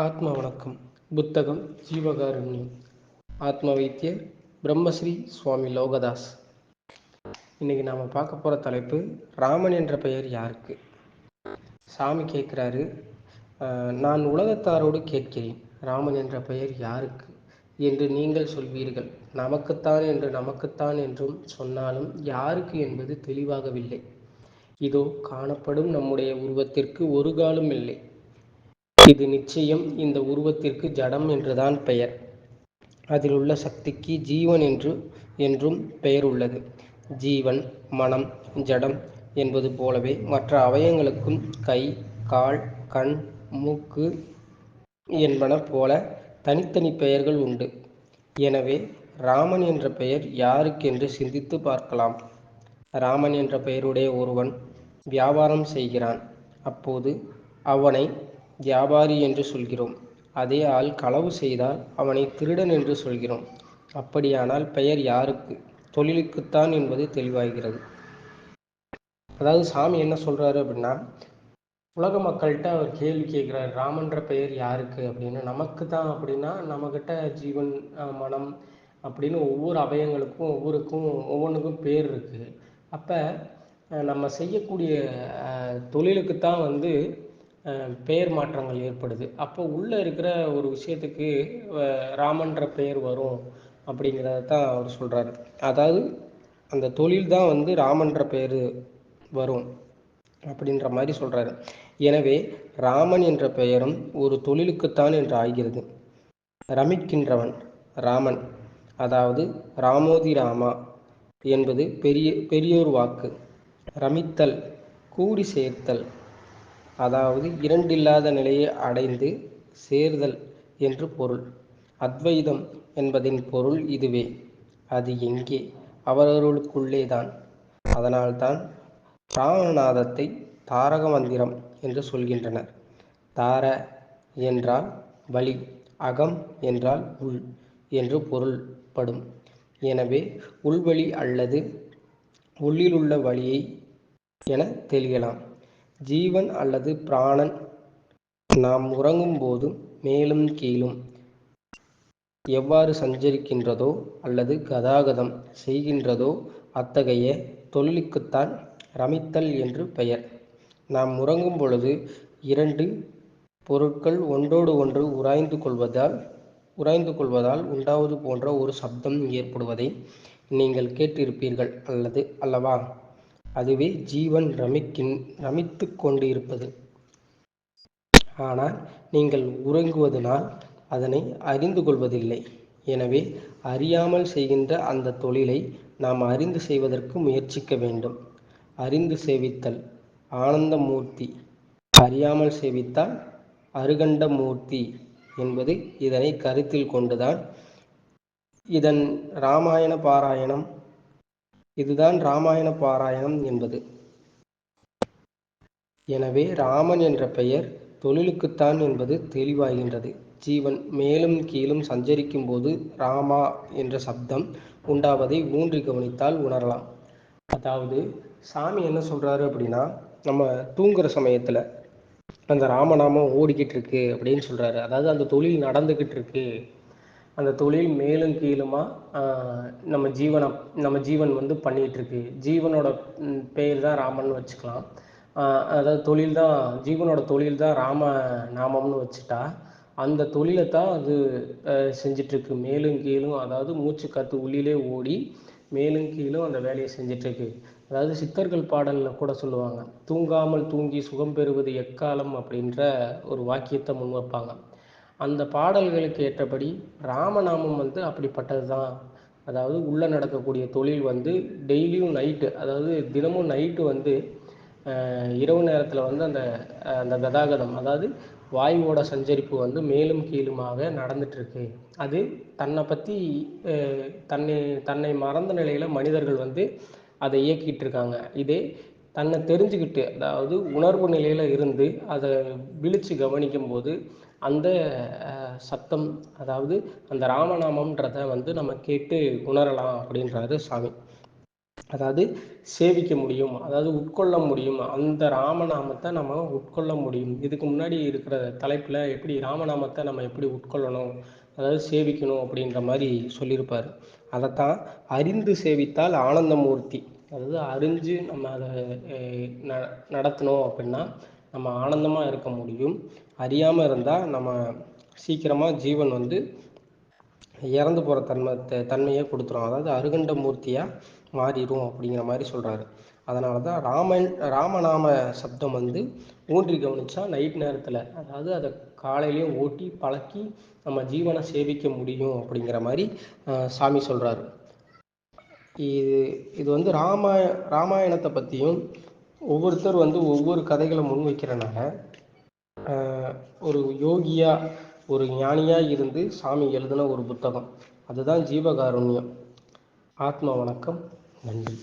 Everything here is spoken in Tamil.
ஆத்ம வணக்கம். புத்தகம் ஜீவகாருண்யம். ஆத்ம வைத்தியர் பிரம்மஸ்ரீ சுவாமி லோகதாஸ். இன்னைக்கு நாம் பார்க்க போகிற தலைப்பு ராமன் என்ற பெயர் யாருக்கு? சாமி கேட்குறாரு நான் உலகத்தாரோடு கேட்கிறேன். ராமன் என்ற பெயர் யாருக்கு? என்று நீங்கள் சொல்வீர்கள். நமக்குத்தான் என்று நமக்குத்தான் என்றும் சொன்னாலும் யாருக்கு என்பது தெளிவாகவில்லை. இதோ காணப்படும் நம்முடைய உருவத்திற்கு ஒரு காலம் இல்லை. இது நிச்சயம் இந்த உருவத்திற்கு ஜடம் என்றுதான் பெயர். அதில் உள்ள சக்திக்கு ஜீவன் என்று என்றும் பெயர் உள்ளது. ஜீவன் மனம் ஜடம் என்பது போலவே மற்ற அவயங்களுக்கும் கை கால் கண் மூக்கு என்பன போல தனித்தனி பெயர்கள் உண்டு. எனவே ராமன் என்ற பெயர் யாருக்கென்று சிந்தித்து பார்க்கலாம். ராமன் என்ற பெயருடைய ஒருவன் வியாபாரம் செய்கிறான். அப்போது அவனை வியாபாரி என்று சொல்கிறோம். அதே ஆள் களவு செய்தால் அவனை திருடன் என்று சொல்கிறோம். அப்படியானால் பெயர் யாருக்கு? தொழிலுக்குத்தான் என்பது தெளிவாகிறது. அதாவது சாமி என்ன சொல்றாரு அப்படின்னா உலக மக்கள்கிட்ட அவர் கேள்வி கேட்கிறார் ராமன்ற பெயர் யாருக்கு? அப்படின்னு. நமக்கு தான் அப்படின்னா நம்மக்கிட்ட ஜீவன் மனம் அப்படின்னு ஒவ்வொரு அவயங்களுக்கும் ஒவ்வொருக்கும் ஒவ்வொன்றுக்கும் பேர் இருக்குது அப்போ நம்ம செய்யக்கூடிய தொழிலுக்கு தான் வந்து பெயர் மாற்றங்கள் ஏற்படுது. அப்போ உள்ளே இருக்கிற ஒரு விஷயத்துக்கு ராமன்ற பெயர் வரும் அப்படிங்கிறத தான் அவர் சொல்கிறாரு அதாவது அந்த தொழில் தான் வந்து ராமன்ற பெயர் வரும் அப்படின்ற மாதிரி சொல்கிறாரு எனவே ராமன் என்ற பெயரும் ஒரு தொழிலுக்குத்தான் என்று ஆகிறது. ரமிக்கின்றவன் ராமன். அதாவது ராமோதி ராமா என்பது பெரிய பெரியோர் வாக்கு. ரமித்தல் கூடி சேர்த்தல். அதாவது இரண்டில்லாத நிலையை அடைந்து சேர்தல் என்று பொருள். அத்வைதம் என்பதின் பொருள் இதுவே. அது எங்கே? அவர்களுக்குள்ளே தான் அதனால்தான் ராமநாதத்தை தாரக மந்திரம் என்று சொல்கின்றனர். தார என்றால் வழி அகம் என்றால் உள் என்று பொருள்படும். எனவே உள்வழி அல்லது உள்ளிலுள்ள வழியை என தெளியலாம். ஜீவன் அல்லது பிராணன். நாம் உறங்கும் போதும் மேலும் கீழும். எவ்வாறு சஞ்சரிக்கின்றதோ அல்லது கதாகதம் செய்கின்றதோ அத்தகைய தொழிலுக்குத்தான் ரமித்தல் என்று பெயர். நாம் உறங்கும் பொழுது இரண்டு பொருட்கள் ஒன்றோடு ஒன்று உராய்ந்து கொள்வதால் உராய்ந்து கொள்வதால் உண்டாவது போன்ற ஒரு சப்தம் ஏற்படுவதை நீங்கள் கேட்டிருப்பீர்கள் அல்லது அல்லவா? அதுவே ஜீவன் ரமிக்கின் ரமித்து கொண்டு இருப்பது ஆனால் நீங்கள் உறங்குவதனால் அதனை அறிந்து கொள்வதில்லை. எனவே அறியாமல் செய்கின்ற அந்த தொழிலை நாம் அறிந்து செய்வதற்கு முயற்சிக்க வேண்டும். அறிந்து சேவித்தல் ஆனந்தமூர்த்தி. அறியாமல் சேவித்தால் அருகண்ட மூர்த்தி என்பது இதனை கருத்தில் கொண்டுதான் இதன் இராமாயண பாராயணம் இதுதான் இராமாயண பாராயணம் என்பது. எனவே ராமன் என்ற பெயர் தொழிலுக்குத்தான் என்பது தெளிவாகின்றது. ஜீவன் மேலும் கீழும் சஞ்சரிக்கும் போது ராமா என்ற சப்தம் உண்டாவதை ஊன்றி கவனித்தால் உணரலாம். அதாவது சாமி என்ன சொல்றாரு அப்படின்னா நம்ம தூங்குற சமயத்துல அந்த ராமநாமம் ஓடிக்கிட்டு இருக்கு அப்படின்னு சொல்றாரு. அதாவது அந்த தொழில் நடந்துகிட்டு இருக்கு. அந்த தொழில் மேலும் கீழுமா நம்ம ஜீவனை நம்ம ஜீவன் வந்து பண்ணிகிட்ருக்கு. ஜீவனோட பெயர் தான் ராமன் வச்சுக்கலாம். அதாவது தொழில் தான் ஜீவனோட தொழில் தான் ராம நாமம்னு வச்சுட்டா அந்த தொழிலை தான் அது செஞ்சிட்ருக்கு. மேலும் கீழும் அதாவது மூச்சு காற்று உள்ளிலே ஓடி மேலும் கீழும் அந்த வேலையை செஞ்சிட்ருக்கு. அதாவது சித்தர்கள் பாடலில் கூட சொல்லுவாங்க தூங்காமல் தூங்கி சுகம் பெறுவது எக்காலம்? அப்படின்ற ஒரு வாக்கியத்தை முன் வைப்பாங்க. அந்த பாடல்களுக்கு ஏற்றபடி ராமநாமம் வந்து அப்படிப்பட்டது தான் அதாவது உள்ளே நடக்கக்கூடிய தொழில் வந்து டெய்லியும் நைட்டு அதாவது தினமும் நைட்டு வந்து இரவு நேரத்தில் வந்து அந்த அந்த கதாகதம் அதாவது வாயுவோட சஞ்சரிப்பு வந்து மேலும் கீழுமாக நடந்துட்டுருக்கு. அது தன்னை பற்றி தன்னை தன்னை மறந்த நிலையில் மனிதர்கள் வந்து அதை இயக்கிட்டு இருக்காங்க இதே தன்னை தெரிஞ்சுக்கிட்டு அதாவது உணர்வு நிலையில் இருந்து அதை விழித்து கவனிக்கும் போது அந்த சத்தம் அதாவது அந்த ராமநாமம்ன்றத வந்து நம்ம கேட்டு உணரலாம் அப்படின்றாரு சாமி. அதாவது சேவிக்க முடியும் அதாவது உட்கொள்ள முடியும். அந்த ராமநாமத்தை நம்ம உட்கொள்ள முடியும். இதுக்கு முன்னாடி இருக்கிற தலைப்பில் எப்படி ராமநாமத்தை நம்ம எப்படி உட்கொள்ளணும் அதாவது சேவிக்கணும் அப்படின்ற மாதிரி சொல்லியிருப்பார். அதைத்தான் அறிந்து சேவித்தால் ஆனந்தமூர்த்தி. அதாவது அறிஞ்சு நம்ம அதை ந நடத்தணும் அப்படின்னா நம்ம ஆனந்தமாக இருக்க முடியும். அறியாமல் இருந்தால் நம்ம சீக்கிரமாக ஜீவன் வந்து இறந்து போகிற தன்மை தன்மையை கொடுத்துரும். அதாவது அருகண்ட மூர்த்தியாக மாறிடும் அப்படிங்கிற மாதிரி சொல்கிறாரு அதனால தான் ராமன் ராமநாம சப்தம் வந்து ஊன்றி கவனிச்சா நைட் நேரத்தில் அதாவது அதை காலையிலேயே ஓட்டி பழக்கி நம்ம ஜீவனை சேவிக்க முடியும் அப்படிங்கிற மாதிரி சாமி சொல்கிறாரு இது இது வந்து ராமாய ராமாயணத்தை பற்றியும் ஒவ்வொருத்தர் வந்து ஒவ்வொரு கதைகளை முன்வைக்கிறனால ஒரு யோகியா ஒரு ஞானியாக இருந்து சாமி எழுதின ஒரு புத்தகம். அதுதான் ஜீவகாருண்யம். ஆத்ம வணக்கம். நன்றி.